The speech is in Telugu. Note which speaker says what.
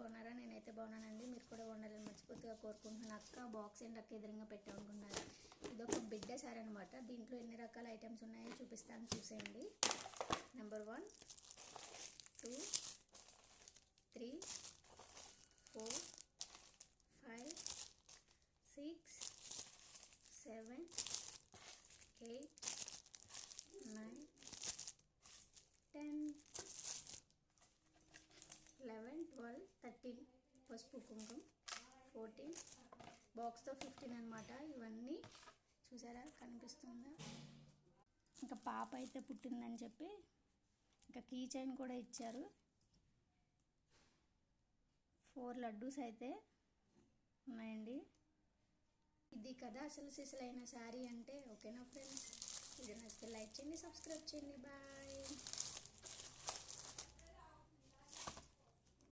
Speaker 1: బాగున్నారా? నేనైతే బాగున్నానండి. మీరు కూడా ఉండాలని మర్చిపోతుగా కోరుకుంటున్నాను. అక్క బాక్స్ ఏంటి అక్క ఎదురుగా పెట్టామనుకున్నారు ఇది ఒక బిడ్డ సారీ అనమాట దీంట్లో ఎన్ని రకాల ఐటమ్స్ ఉన్నాయో చూపిస్తాను. చూసేయండి. Number one two three four five six seven eight fifteen పసుపు కుంకుమ ఫోర్టీన్ బాక్స్తో ఫిఫ్టీన్ అనమాట ఇవన్నీ చూసారా? కనిపిస్తుందా? ఇంకా పాప అయితే పుట్టిందని చెప్పి ఇంకా కీ చైన్ కూడా ఇచ్చారు. ఫోర్ లడ్డూస్ అయితే ఉన్నాయండి. ఇది కదా అసలు సిసలైన శారీ అంటే ఓకేనా ఫ్రెండ్స్ ఇది నచ్చితే లైక్ చేయండి సబ్స్క్రైబ్ చేయండి. బాయ్